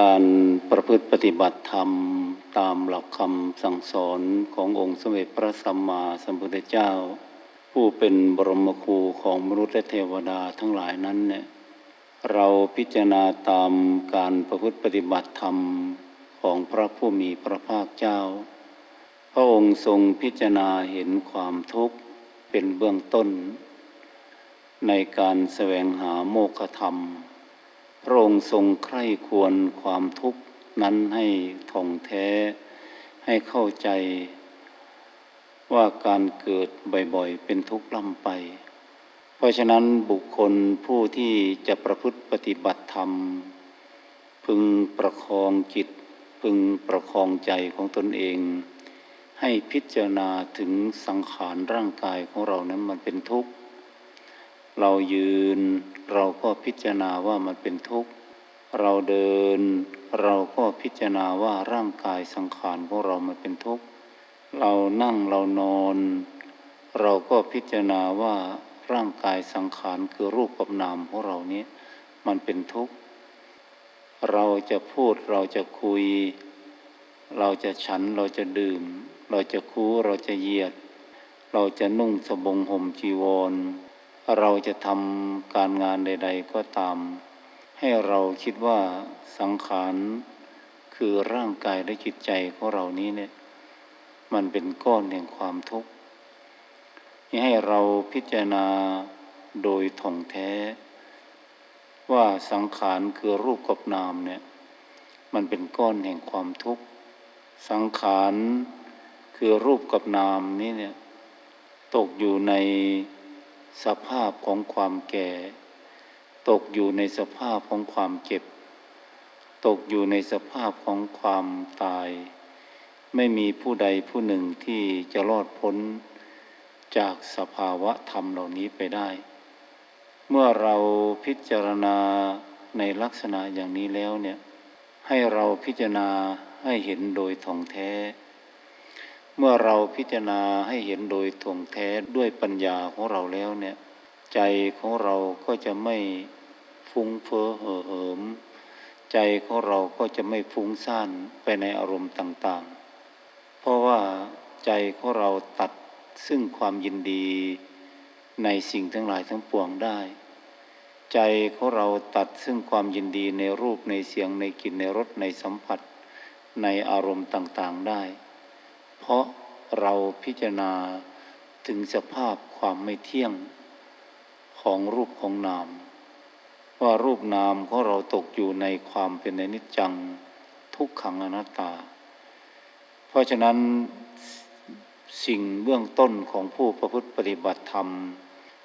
การประพฤติปฏิบัติธรรม ตามหลักคำสั่งสอนขององค์สมเด็จพระสัมมาสัมพุทธเจ้า ผู้เป็นบรมครูของมนุษย์และเทวดาทั้งหลายนั้นเนี่ยเราพิจารณาตามการประพฤติปฏิบัติธรรมของพระผู้มีพระภาคเจ้า พระองค์ทรงพิจารณาเห็นความทุกข์เป็นเบื้องต้น ในการแสวงหาโมฆะธรรม พระองค์ทรงใคร่ควรความทุกข์นั้นให้ท่องแท้ ให้เข้าใจ ว่าการเกิดบ่อยๆ เป็นทุกข์ล่ำไป เพราะฉะนั้นบุคคลผู้ที่จะประพฤติปฏิบัติธรรม พึงประคองจิต พึงประคองใจของตนเอง ให้พิจารณาถึงสังขารร่างกายของเรานั้นมันเป็นทุกข์ เรายืน เราก็พิจารณาว่ามันเป็นทุกข์ เราเดิน เราก็พิจารณาว่าร่างกายสังขารของเรามันเป็นทุกข์ เรานั่งเรานอน เราก็พิจารณาว่าร่างกายสังขารคือรูปกับนามของเรานี้มันเป็นทุกข์ เราจะพูดเราจะคุย เราจะฉันเราจะดื่ม เราจะคูเราจะเหยียด เราจะนุ่งสบงห่มจีวร เราจะทำการงานใด ๆ ก็ตาม ให้เราคิดว่าสังขารคือร่างกายและจิตใจของเรานี้เนี่ย มันเป็นก้อนแห่งความทุกข์ให้เราพิจารณาโดยท่องแท้ ว่าสังขารคือรูปกับนามเนี่ย มันเป็นก้อนแห่งความทุกข์ สังขารคือรูปกับนามนี้เนี่ย ตกอยู่ใน สภาพของความแก่ ตกอยู่ในสภาพของความเจ็บ ตกอยู่ในสภาพของความตาย ไม่มีผู้ใดผู้หนึ่งที่จะรอดพ้นจากสภาวะธรรมเหล่านี้ไปได้ เมื่อเราพิจารณาในลักษณะอย่างนี้แล้วเนี่ย ให้เราพิจารณาให้เห็นโดยท่องแท้ เมื่อเราพิจารณาให้เห็นโดยท่องแท้ด้วยปัญญาของเราแล้วเนี่ย ใจของเราก็จะไม่ฟุ้งเฟ้อเห่อเหิม ใจของเราก็จะไม่ฟุ้งซ่านไปในอารมณ์ต่างๆ เพราะว่าใจของเราตัดซึ่งความยินดีในสิ่งทั้งหลายทั้งปวงได้ ใจของเราตัดซึ่งความยินดีในรูปในเสียงในกลิ่นในรสในสัมผัสในอารมณ์ต่างๆได้ เพราะเราพิจารณาถึงสภาพความไม่เที่ยงของรูปของนาม ว่ารูปนามของเราตกอยู่ในความเป็นอนิจจังทุกขังอนัตตา เพราะฉะนั้นสิ่งเบื้องต้นของผู้ประพฤติปฏิบัติธรรม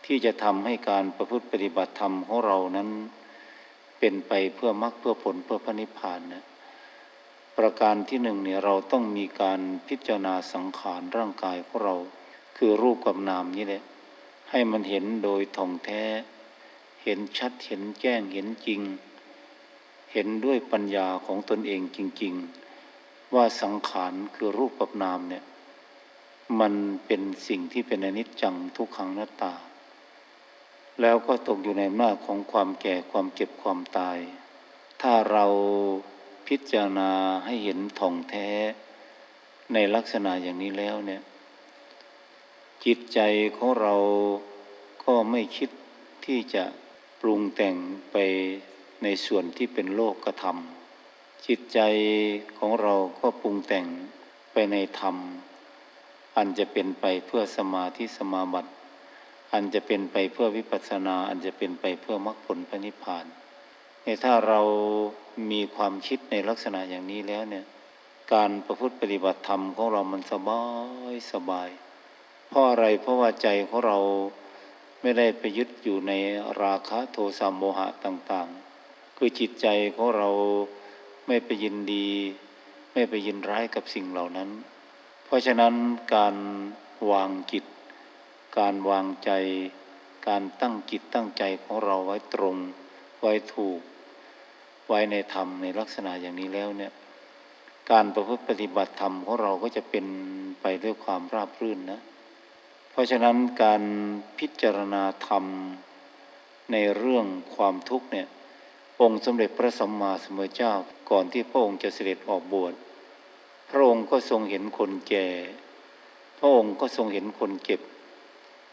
ที่จะทำให้การประพฤติปฏิบัติธรรมของเรานั้น เป็นไปเพื่อมรรคเพื่อผลเพื่อพระนิพพานนะ ประการที่หนึ่งเนี่ยเราต้องมีการพิจารณาสังขารร่างกายของเรา คือรูปกับนามนี่แหละ ให้มันเห็นโดยท่องแท้ เห็นชัดเห็นแจ้งเห็นจริง เห็นด้วยปัญญาของตนเองจริง ๆ ว่าสังขารคือรูปกับนามเนี่ยมันเป็นสิ่งที่เป็นอนิจจังทุกขังนัตตา แล้วก็ตกอยู่ในมาของความแก่ความเจ็บความตาย ถ้าเรา พิจารณาให้เห็นท่องแท้ในลักษณะอย่างนี้แล้วเนี่ย จิตใจของเราก็ไม่คิดที่จะปรุงแต่งไปในส่วนที่เป็นโลกกระทำจิตใจของเราก็ปรุงแต่งไปในธรรม อันจะเป็นไปเพื่อสมาธิสมาบัติ อันจะเป็นไปเพื่อวิปัสสนา อันจะเป็นไปเพื่อมรรคผลพระนิพพาน ถ้าเรามีความคิดในลักษณะอย่างนี้แล้วเนี่ย การประพฤติปฏิบัติธรรมของเรามันสบายสบาย เพราะอะไรเพราะว่าใจของเราไม่ได้ไปยึดอยู่ในราคะโทสะโมหะต่าง ๆ คือจิตใจของเราไม่ไปยินดี ไม่ไปยินร้ายกับสิ่งเหล่านั้น เพราะฉะนั้นการวางจิต การวางใจ การตั้งจิตตั้งใจของเราไว้ตรง ไว้ถูก ไว้ในธรรมในลักษณะอย่างนี้แล้วเนี่ย การประพฤติปฏิบัติธรรมของเราก็จะเป็นไปด้วยความราบรื่นนะ เพราะฉะนั้นการพิจารณาธรรมในเรื่องความทุกข์เนี่ย องค์สมเด็จพระสัมมาสัมพุทธเจ้าก่อนที่พระองค์จะเสด็จออกบวช พระองค์ก็ทรงเห็นคนแก่ พระองค์ก็ทรงเห็นคนเจ็บ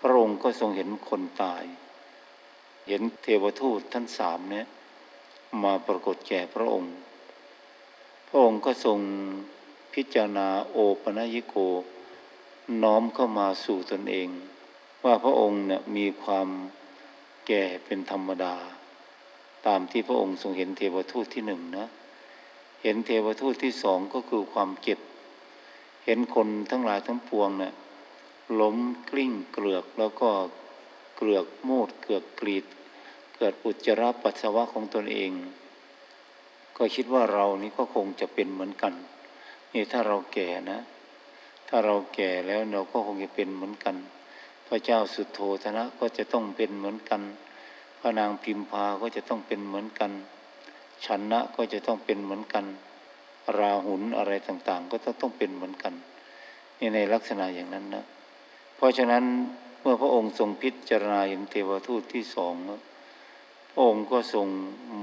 พระองค์ก็ทรงเห็นคนตาย เห็นเทวทูตทั้งสามเนี่ย มาปรากฏแก่พระองค์ พระองค์ก็ทรงพิจารณาโอปนยิโก น้อมเข้ามาสู่ตนเอง ว่าพระองค์เนี่ยมีความแก่เป็นธรรมดา ตามที่พระองค์ทรงเห็นเทวทูตที่หนึ่งนะ เห็นเทวทูตที่สองก็คือความเจ็บ เห็นคนทั้งหลายทั้งปวงเนี่ยล้มกลิ้งเกลือกแล้วก็เกลือกโมดเกลือกกรีด เกิดอุจจาระปัสสาวะของตนเอง ก็คิดว่าเรานี่ก็คงจะเป็นเหมือนกัน นี่ถ้าเราแก่นะ ถ้าเราแก่แล้วเราก็คงจะเป็นเหมือนกัน พระเจ้าสุดโทธนะก็จะต้องเป็นเหมือนกัน พระนางพิมพาก็จะต้องเป็นเหมือนกันชนะก็จะต้องเป็นเหมือนกัน ราหุลอะไรต่างๆ ก็ต้องต้องเป็นเหมือนกันนี่ในลักษณะอย่างนั้นนะ เพราะฉะนั้นเมื่อพระองค์ทรงพิจารณาเห็นเทวทูตที่สอง องค์ก็ทรง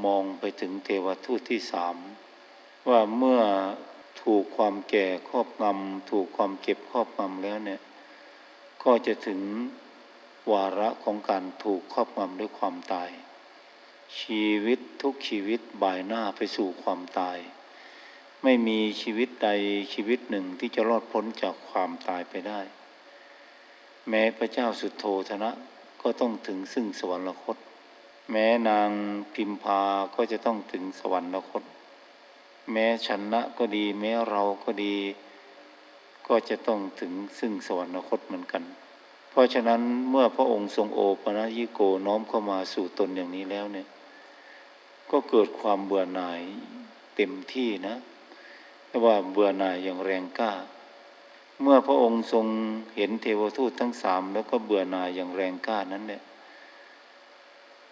มองไปถึงเทวทูตที่สามว่าเมื่อถูกความแก่ครอบงำถูกความเก็บครอบงำแล้วเนี่ย ก็จะถึงวาระของการถูกครอบงำด้วยความตาย ชีวิตทุกชีวิตบ่ายหน้าไปสู่ความตาย ไม่มีชีวิตใดชีวิตหนึ่งที่จะรอดพ้นจากความตายไปได้ แม้พระเจ้าสุดโทธนะก็ต้องถึงซึ่งสวรรคต แม้นางพิมพาก็จะต้องถึงสวรรคต แม้ชนะก็ดี แม้เราก็ดี ก็จะต้องถึงซึ่งสวรรคตเหมือนกัน เพราะฉะนั้นเมื่อพระองค์ทรงโอปนยิโกน้อมเข้ามาสู่ตนอย่างนี้แล้วเนี่ย ก็เกิดความเบื่อหน่ายเต็มที่นะแต่ว่าเบื่อหน่ายอย่างแรงกล้า เมื่อพระองค์ทรงเห็นเทวทูตทั้งสามแล้วก็เบื่อหน่ายอย่างแรงกล้านั้นเนี่ย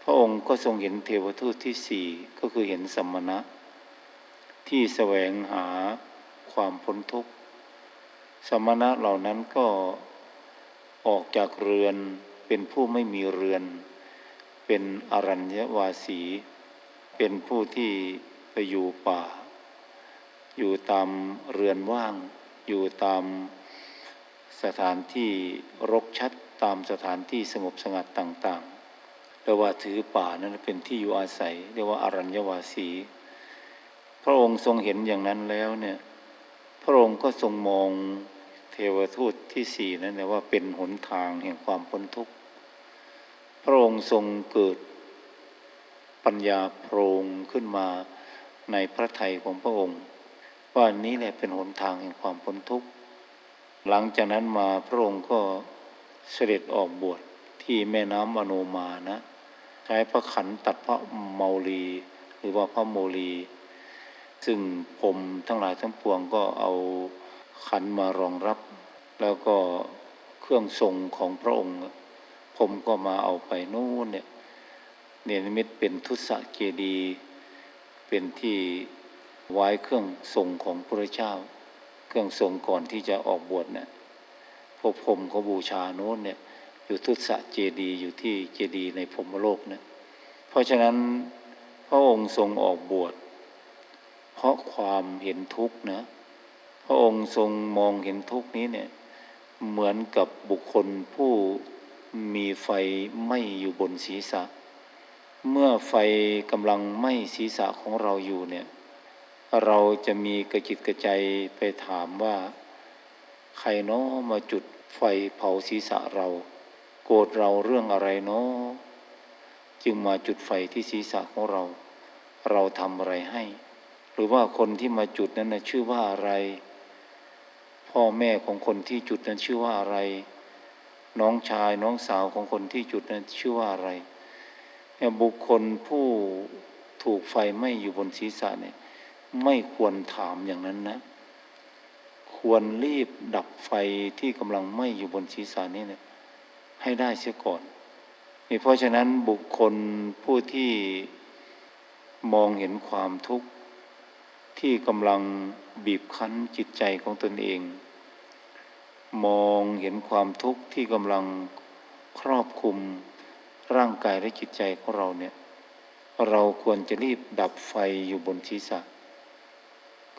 พระองค์ก็ทรงเห็นเทวทูตที่สี่ก็คือเห็นสมณะ ที่แสวงหาความพ้นทุกข์ สมณะเหล่านั้นก็ออกจากเรือนเป็นผู้ไม่มีเรือน เป็นอรัญญวาสี เป็นผู้ที่ไปอยู่ป่า อยู่ตามเรือนว่าง อยู่ตามสถานที่รกชัดตามสถานที่สงบสงัดต่าง ๆเรียกว่าถือป่านั้นเป็นที่อยู่อาศัย เรียกว่าอรัญญวาสี พระองค์ทรงเห็นอย่างนั้นแล้วเนี่ย พระองค์ก็ทรงมองเทวทูตที่สี่นั่นแหละว่าเป็นหนทางแห่งความพ้นทุกข์ พระองค์ทรงเกิดปัญญาโพรงขึ้นมาในพระทัยของพระองค์ ว่านี้แหละเป็นหนทางแห่งความพ้นทุกข์ หลังจากนั้นมาพระองค์ก็เสด็จออกบวชที่แม่น้ำอโนมานะ ช้พระขันตัดพระเมาลีหรือว่าพระโมลี ซึ่งผมทั้งหลายทั้งปวงก็เอาขันมารองรับ แล้วก็เครื่องทรงของพระองค์ ผมก็มาเอาไปนู่นเนี่ยเนรมิตเป็นทุสะเจดี เป็นที่ไว้เครื่องทรงของพระเจ้า เครื่องทรงก่อนที่จะออกบวชเนี่ยพวกผมเขาบูชาโน้นเนี่ย อยู่ทุสะเจดีย์อยู่ที่เจดีย์ในพรมโลกนี่ยเพราะฉะนั้นพระองค์ทรงออกบวช เพราะความเห็นทุกข์นะพระองค์ทรงมองเห็นทุกข์นี้เนี่ยเหมือนกับบุคคลผู้มีไฟไหม้อยู่บนศีรษะ เมื่อไฟกำลังไหม้ศีรษะของเราอยู่เนี่ยเราจะมีกระจิตกระใจไปถามว่า ใครเนาะมาจุดไฟเผาศีรษะเรา โกรธเราเรื่องอะไรเนาะจึงมาจุดไฟที่ศีรษะของเรา เราทำอะไรให้ หรือว่าคนที่มาจุดนั้นนะชื่อว่าอะไร พ่อแม่ของคนที่จุดนั้นชื่อว่าอะไร น้องชายน้องสาวของคนที่จุดนั้นชื่อว่าอะไรบุคคลผู้ถูกไฟไหม้อยู่บนศีรษะเนี่ยไม่ควรถามอย่างนั้นนะ ควรรีบดับไฟที่กำลังไหม้อยู่บนศีรษะนี้เนี่ย ให้ได้เสียก่อนเพราะฉะนั้นบุคคลผู้ที่มองเห็นความทุกข์ ที่กำลังบีบคั้นจิตใจของตนเอง มองเห็นความทุกข์ที่กำลังครอบคุมร่างกายและจิตใจของเราเนี่ยเราควรจะรีบดับไฟอยู่บนศีรษะ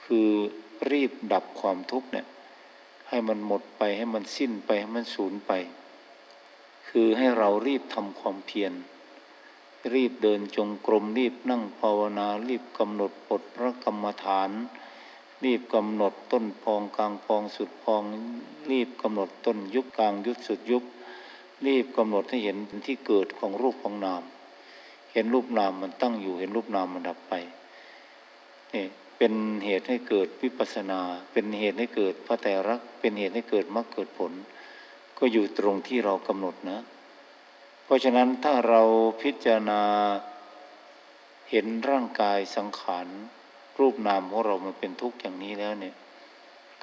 คือรีบดับความทุกข์เนี่ยให้มันหมดไปให้มันสิ้นไปให้มันสูญไป คือให้เรารีบทำความเพียร รีบเดินจงกรมรีบนั่งภาวนา รีบกำหนดบทพระกรรมฐาน รีบกำหนดต้นพองกลางพองสุดพอง รีบกำหนดต้นยุบกลางยุบสุดยุบ รีบกำหนดให้เห็นที่เกิดของรูปของนาม เห็นรูปนามมันตั้งอยู่เห็นรูปนามมันดับไปนี่เป็นเหตุให้เกิดวิปัสสนา เป็นเหตุให้เกิดพระแต่รักเป็นเหตุให้เกิดมรรคเกิดผล ก็อยู่ตรงที่เรากำหนดนะ เพราะฉะนั้นถ้าเราพิจารณาเห็นร่างกายสังขารรูปนามของเรามันเป็นทุกข์อย่างนี้แล้วเนี่ย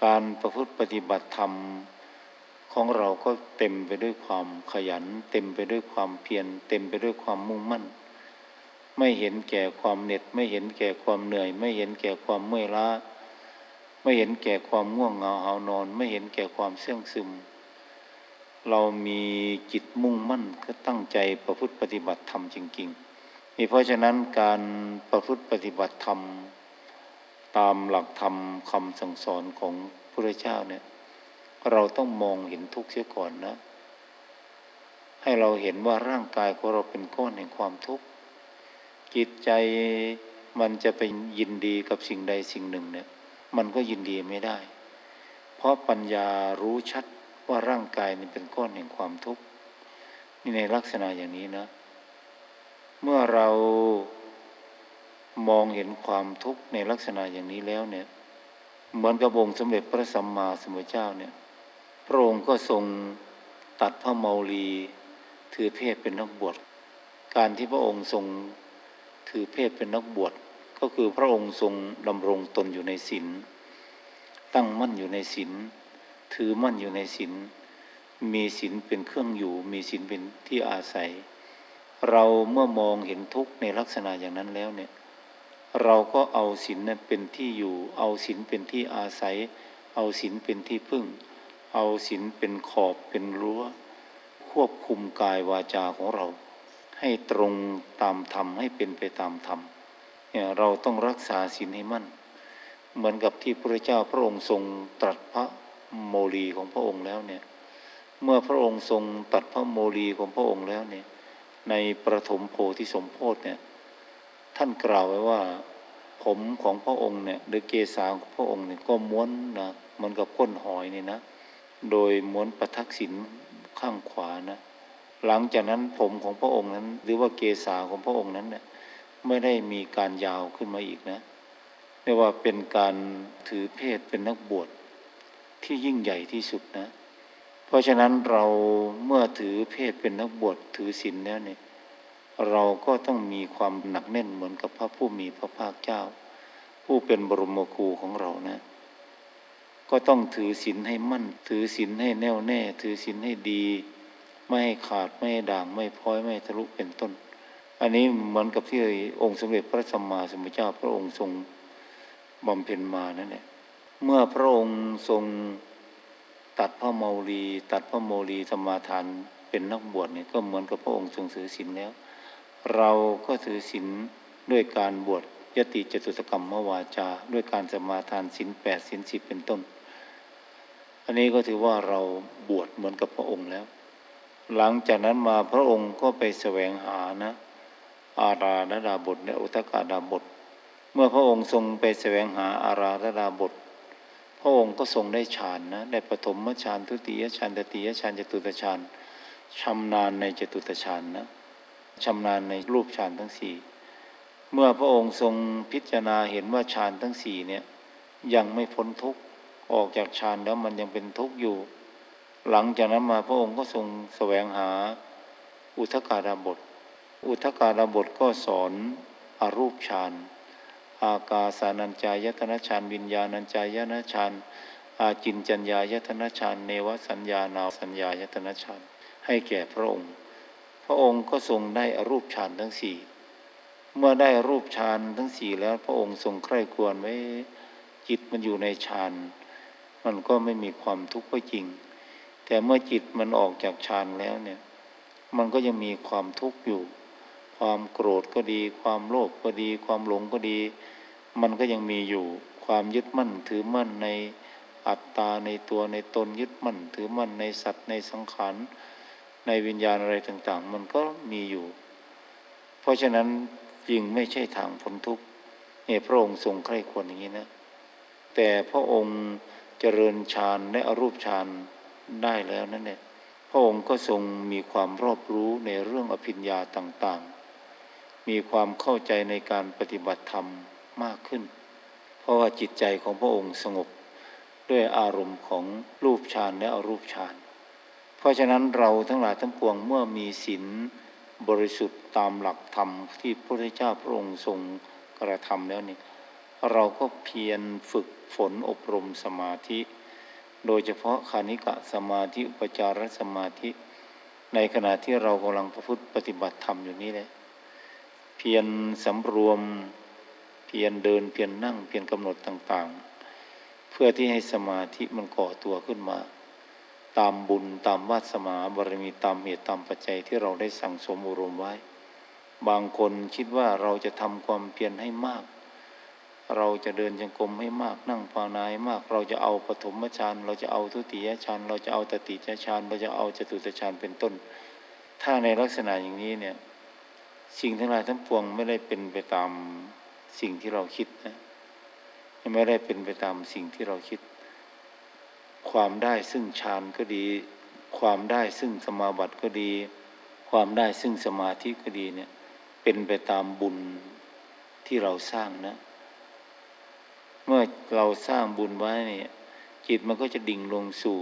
การประพฤติปฏิบัติธรรมของเราก็เต็มไปด้วยความขยัน เต็มไปด้วยความเพียรเต็มไปด้วยความมุ่งมั่น ไม่เห็นแก่ความเหน็ด ไม่เห็นแก่ความเหนื่อย ไม่เห็นแก่ความเมื่อยล้า ไม่เห็นแก่ความง่วงเหงาหานอน ไม่เห็นแก่ความเสื่องซึม เรามีจิตมุ่งมั่นก็ตั้งใจประพฤติปฏิบัติธรรมจริงๆนี่เพราะฉะนั้นการประพฤติปฏิบัติธรรม ตามหลักธรรมคำสั่งสอนของพระเจ้าเนี่ยเราต้องมองเห็นทุกข์เสียก่อนนะ ให้เราเห็นว่าร่างกายของเราเป็นก้อนแห่งความทุกข์จิตใจมันจะไปยินดีกับสิ่งใดสิ่งหนึ่งเนี่ย มันก็ยินดีไม่ได้ เพราะปัญญารู้ชัด ว่าร่างกายนี่เป็นก้อนแห่งความทุกข์นี่ในลักษณะอย่างนี้นะ เมื่อเรามองเห็นความทุกข์ในลักษณะอย่างนี้แล้วเนี่ย เหมือนกับองค์สมเด็จพระสัมมาสัมพุทธเจ้าเนี่ย พระองค์ก็ทรงตัดพระเมาลีถือเพศเป็นนักบวช การที่พระองค์ทรงถือเพศเป็นนักบวชก็คือพระองค์ทรงดำรงตนอยู่ในศีลตั้งมั่นอยู่ในศีล ถือมั่นอยู่ในศีลมีศีลเป็นเครื่องอยู่ มีศีลเป็นที่อาศัย เราเมื่อมองเห็นทุกข์ในลักษณะอย่างนั้นแล้วเนี่ย เราก็เอาศีลนั้นเป็นที่อยู่ เอาศีลเป็นที่อาศัย เอาศีลเป็นที่พึ่ง เอาศีลเป็นขอบเป็นรั้ว ควบคุมกายวาจาของเรา ให้ตรงตามธรรมให้เป็นไปตามธรรมเนี่ยเราต้องรักษาศีลให้มั่น เหมือนกับที่พระเจ้าพระองค์ทรงตรัสพระ โมลีของพระองค์แล้วเนี่ย เมื่อพระองค์ทรงตัดพระโมลีของพระองค์แล้วเนี่ย ในประถมโพธิสมโพธิเนี่ย ท่านกล่าวไว้ว่า ผมของพระองค์เนี่ยหรือเกศาของพระองค์เนี่ยก็ม้วนนะเหมือนกับก้นหอยนี่นะ โดยม้วนประทักษิณข้างขวานะ หลังจากนั้นผมของพระองค์นั้น หรือว่าเกศาของพระองค์นั้นเนี่ยไม่ได้มีการยาวขึ้นมาอีกนะเรียกว่าเป็นการถือเพศเป็นนักบวช ที่ยิ่งใหญ่ที่สุดนะ เพราะฉะนั้นเราเมื่อถือเพศเป็นนักบวชถือศีลแล้วเนี่ยเราก็ต้องมีความหนักแน่นเหมือนกับพระผู้มีพระภาคเจ้า ผู้เป็นบรมครูของเรานะ ก็ต้องถือศีลให้มั่น ถือศีลให้แน่วแน่ ถือศีลให้ดี ไม่ให้ขาดไม่ให้ด่างไม่พ้อยไม่ทะลุเป็นต้น อันนี้เหมือนกับที่องค์สมเด็จพระสัมมาสัมพุทธเจ้าพระองค์ทรงบำเพ็ญมานั่นแหละ เมื่อพระองค์ทรงตัดพระเมาลีตัดพระโมลีธรรมาทานเป็นนักบวชเนี่ยก็เหมือนกับพระองค์ทรงถือศีลแล้ว เราก็ถือศีลด้วยการบวชยติจตุสกรรมมวาจา ด้วยการสมาทานศีลแปดศีลสิบเป็นต้น อันนี้ก็ถือว่าเราบวชเหมือนกับพระองค์แล้ว หลังจากนั้นมาพระองค์ก็ไปแสวงหานะ อาราธดาบทและอุทกาดาบท เมื่อพระองค์ทรงไปแสวงหาอาราธดาบท ก็ทรงได้ฌานนะได้ปฐมฌานทุติยฌานตติยฌานจตุตฌานชำนาญในจตุตฌานนะชำนาญในรูปฌานทั้งสี่เมื่อพระองค์ทรงพิจารณาเห็นว่าฌานทั้งสี่เนี่ยยังไม่พ้นทุกข์ออกจากฌานแล้วมันยังเป็นทุกข์อยู่ หลังจากนั้นมาพระองค์ก็ทรงแสวงหาอุทกาดาบท อุทกาดาบทก็สอนอรูปฌาน อากาสานัญจายตนะฌานวิญญาณัญจายตนะฌานอาจินจัญญายตนะฌานเนวสัญญานาสัญญายตนะฌานให้แก่พระองค์ พระองค์ก็ทรงได้อรูปฌานทั้งสี่เมื่อได้รูปฌานทั้งสี่แล้วพระองค์ทรงใคร่ควรไว้จิตมันอยู่ในฌานมันก็ไม่มีความทุกข์ก็จริง แต่เมื่อจิตมันออกจากฌานแล้วเนี่ย มันก็ยังมีความทุกข์อยู่ ความโกรธก็ดี ความโลภก็ดี ความหลงก็ดี มันก็ยังมีอยู่ ความยึดมั่นถือมั่นในอัตตาในตัวในตนยึดมั่น ถือมั่นในสัตว์ในสังขารในวิญญาณอะไรต่างๆ มันก็มีอยู่ เพราะฉะนั้นจึงไม่ใช่ทางพ้นทุกข์เนี่ยพระองค์ทรงใคร่ควรอย่างนี้นะ แต่พระองค์เจริญฌานและอรูปฌานได้แล้วนั่นเนี่ยพระองค์ก็ทรงมีความรอบรู้ในเรื่องอภิญญาต่างๆ มีความเข้าใจในการปฏิบัติธรรมมากขึ้น เพราะว่าจิตใจของพระองค์สงบด้วยอารมณ์ของรูปฌานและอรูปฌาน เพราะฉะนั้นเราทั้งหลายทั้งปวงเมื่อมีศีลบริสุทธิ์ตามหลักธรรมที่พระพุทธเจ้าพระองค์ทรงกระทำแล้วนี่เราก็เพียรฝึกฝนอบรมสมาธิ โดยเฉพาะคานิกะสมาธิอุปจารสมาธิ ในขณะที่เรากำลังประพฤติปฏิบัติธรรมอยู่นี้เลย เพียรสำรวม เพียรเดินเพียรนั่ง เพียรกำหนดต่าง ๆ เพื่อที่ให้สมาธิมันก่อตัวขึ้นมา ตามบุญตามวาสนาบารมีตามเหตุตามปัจจัยที่เราได้สั่งสมอารมไว้ บางคนคิดว่าเราจะทำความเพียรให้มาก เราจะเดินจงกรมให้มากนั่งภาวนาให้มาก เราจะเอาปฐมฌานเราจะเอาทุติยฌานเราจะเอาตติยฌานเราจะเอาจตุตฌานเป็นต้น ถ้าในลักษณะอย่างนี้เนี่ย สิ่งทั้งหลายทั้งปวงไม่ได้เป็นไปตามสิ่งที่เราคิดนะไม่ได้เป็นไปตามสิ่งที่เราคิด ความได้ซึ่งฌานก็ดี ความได้ซึ่งสมาบัติก็ดี ความได้ซึ่งสมาธิก็ดีเนี่ยเป็นไปตามบุญที่เราสร้างนะ เมื่อเราสร้างบุญไว้เนี่ยจิตมันก็จะดิ่งลงสู่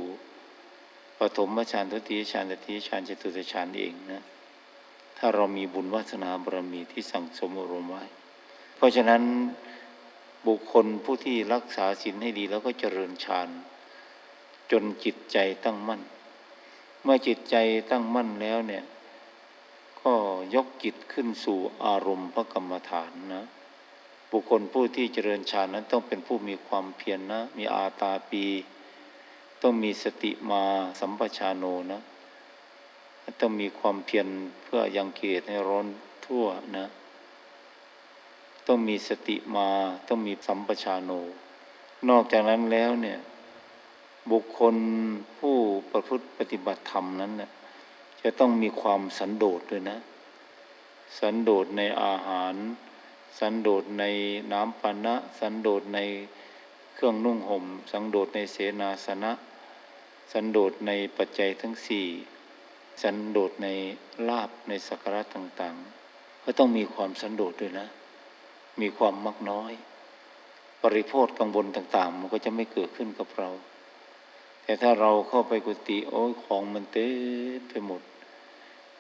ปฐมฌานทุติยฌานตติยฌานจตุตฌานเองนะ ถ้าเรามีบุญวาสนาบารมีที่สั่งสมอารมณ์ไว้ เพราะฉะนั้นบุคคลผู้ที่รักษาศีลให้ดีแล้วก็เจริญฌานจนจิตใจตั้งมั่น เมื่อจิตใจตั้งมั่นแล้วเนี่ย ก็ยกจิตขึ้นสู่อารมณ์พระกรรมฐานนะ บุคคลผู้ที่เจริญฌานนั้นต้องเป็นผู้มีความเพียรนนะ มีอาตาปี ต้องมีสติมาสัมปชานโนนะ ต้องมีความเพียรเพื่อยังเกตให้ร้อนทั่วนะ ต้องมีสติมาต้องมีสัมปชานโน นอกจากนั้นแล้วเนี่ย บุคคลผู้ประพฤติปฏิบัติธรรมนั้นนะจะต้องมีความสันโดษด้วยนะ สันโดษในอาหาร สันโดษในน้ำปานะ สันโดษในเครื่องนุ่งห่ม สันโดษในเสนาสนะ สันโดษในปัจจัยทั้งสี่ สันโดษในลาบในสักการะต่างๆ ก็ต้องมีความสันโดษด้วยนะ มีความมักน้อย ปริโภทกังวลต่างๆ มันก็จะไม่เกิดขึ้นกับเรา แต่ถ้าเราเข้าไปกุฏิโอ้ยของมันเต็มไปหมด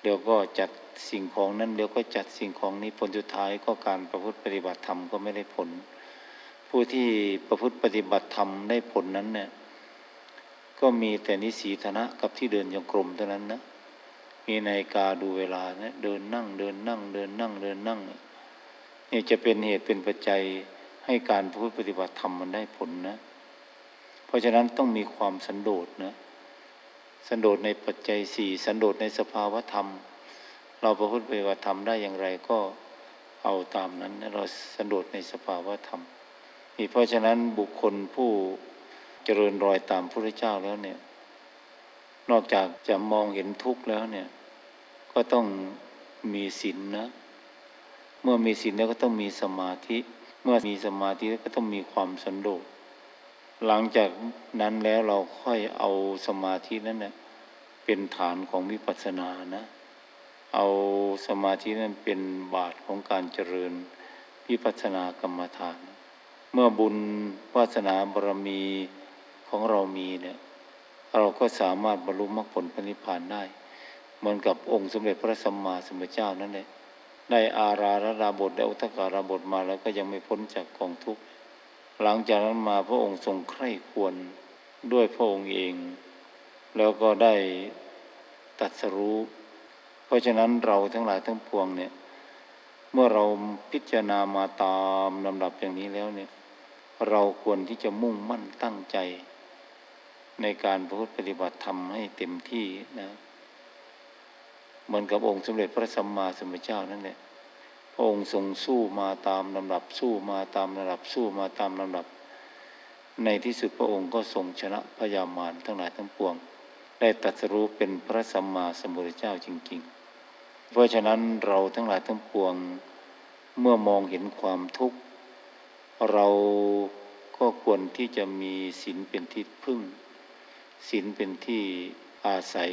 เดี๋ยวก็จัดสิ่งของนั้นเดี๋ยวก็จัดสิ่งของนี้ผลสุดท้ายก็การประพฤติปฏิบัติธรรมก็ไม่ได้ผล ผู้ที่ประพฤติปฏิบัติธรรมได้ผลนั้นเนี่ยก็มีแต่นิสีธนะกับที่เดินยังกรมเท่านั้นนะ มีนาฬิกาดูเวลาเนะเดินนั่งเดินนั่ง เดินนั่งเดินนั่งนี่จะเป็นเหตุเป็นปัจจัยให้การพูดปฏิบัติธรรมมันได้ผลนะ เพราะฉะนั้นต้องมีความสันโดษนะ สันโดษในปัจจัยสี่สันโดษในสภาวธรรม เราประพฤติปฏิบัติธรรมได้อย่างไรก็เอาตามนั้นเราสันโดษในสภาวธรรมนี่เพราะฉะนั้นบุคคลผู้เจริญรอยตามพระพุทธเจ้าแล้วเนี่ย นอกจากจะมองเห็นทุกข์แล้วเนี่ย ก็ต้องมีศีลนนะ เมื่อมีศีลแล้วก็ต้องมีสมาธิ เมื่อมีสมาธิแล้วก็ต้องมีความสันโดษ หลังจากนั้นแล้วเราค่อยเอาสมาธินั้นเนี่ยเป็นฐานของวิปัสสนานะ เอาสมาธินั้นเป็นบาทของการเจริญวิปัสสนากรรมฐาน เมื่อบุญวาสนาบารมีของเรามีเนี่ย เราก็สามารถบรรลุมรรคผลพระนิพพานได้ เหมือนกับองค์สมเด็จพระสัมมาสัมพุทธเจ้านั่นแหละได้อาราระดาบทได้อุตการาบทมาแล้วก็ยังไม่พ้นจากกองทุกข์หลังจากนั้นมาพระองค์ทรงใคร่ควรด้วยพระองค์เอง แล้วก็ได้ตัดสรู้ เพราะฉะนั้นเราทั้งหลายทั้งปวงเนี่ย เมื่อเราพิจารณามาตามลำดับอย่างนี้แล้วเนี่ย เราควรที่จะมุ่งมั่นตั้งใจ ในการพูดปฏิบัติธรรมให้เต็มที่นะ เหมือนกับองค์สมเด็จพระสัมมาสัมพุทธเจ้านั่นแหละพระองค์ทรงสู้มาตามลำดับสู้มาตามลำดับสู้มาตามลำดับ ในที่สุดพระองค์ก็ทรงชนะพยามารทั้งหลายทั้งปวง ได้ตรัสรู้เป็นพระสัมมาสัมพุทธเจ้าจริง ๆ เพราะฉะนั้นเราทั้งหลายทั้งปวงเมื่อมองเห็นความทุกข์เราก็ควรที่จะมีศีลเป็นที่พึ่งศีลเป็นที่อาศัย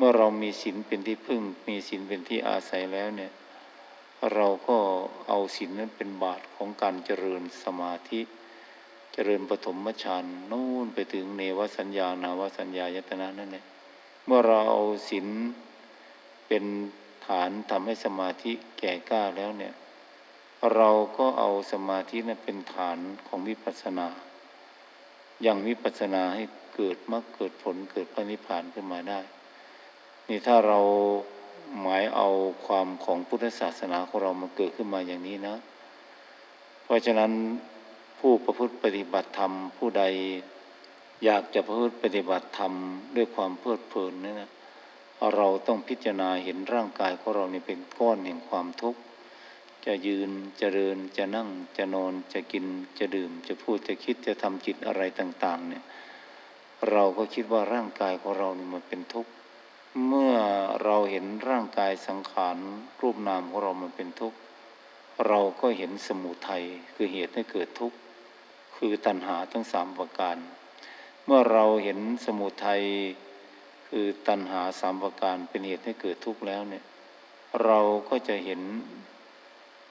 มื่อเรามีศีลเป็นที่พึ่ง มีศีลเป็นที่อาศัยแล้วเนี่ย เราก็เอาศีลนั้นเป็นบาตรของการเจริญสมาธิ เจริญปฐมฌานนู่นไปถึงเนวสัญญานาวสัญญายตนะนั่นแหละเมื่อเราเอาศีลเป็นฐานทำให้สมาธิแก่กล้าแล้วเนี่ย เราก็เอาสมาธินั้นเป็นฐานของวิปัสสนา อย่างวิปัสสนาให้เกิดมรรคเกิดผลเกิดพระนิพพานขึ้นมาได้ นี่ถ้าเราหมายเอาความของพุทธศาสนาของเรามาเกิดขึ้นมาอย่างนี้นะ เพราะฉะนั้นผู้ประพฤติปฏิบัติธรรม ผู้ใดอยากจะประพฤติปฏิบัติธรรมด้วยความเพลิดเพลินนี่นะเราต้องพิจารณาเห็นร่างกายของเราเนี่เป็นก้อนแห่งความทุกข์ จะยืนจะเดินจะนั่งจะนอนจะกินจะดื่ม จะพูดจะคิดจะทำจิตอะไรต่าง ๆ เนี่ย เราก็คิดว่าร่างกายของเรานี่มันเป็นทุกข์ เมื่อเราเห็นร่างกายสังขารรูปนามของเรามันเป็นทุกข์ เราก็เห็นสมุทัยคือเหตุให้เกิดทุกข์ คือตัณหาทั้งสามประการ เมื่อเราเห็นสมุทัยคือตัณหาสามประการเป็นเหตุให้เกิดทุกข์แล้วเนี่ย เราก็จะเห็น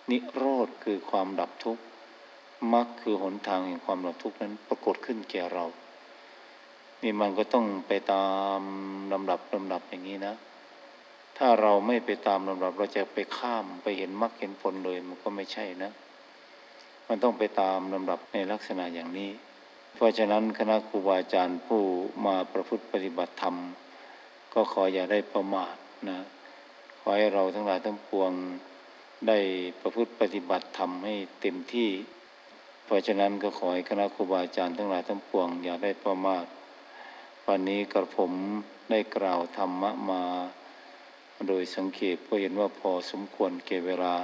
นิโรธคือความดับทุกข์มรรคคือหนทางแห่งความดับทุกข์นั้นปรากฏขึ้นแก่เรา นี่มันก็ต้องไปตามลำดับลำดับอย่างนี้นะ ถ้าเราไม่ไปตามลำดับเราจะไปข้ามไปเห็นมรรคเห็นผลเลยมันก็ไม่ใช่นะ มันต้องไปตามลำดับในลักษณะอย่างนี้ เพราะฉะนั้นคณะครูบาอาจารย์ผู้มาประพฤติปฏิบัติธรรม ก็ขออย่าได้ประมาทนะ ขอให้เราทั้งหลายทั้งปวงได้ประพฤติปฏิบัติธรรมให้เต็มที่ เพราะฉะนั้นก็ขอให้คณะครูบาอาจารย์ทั้งหลายทั้งปวงอย่าได้ประมาท วันนี้กระผมได้กล่าวธรรมะมา โดยสังเกตก็เห็นว่าพอสมควรเก็บเวลา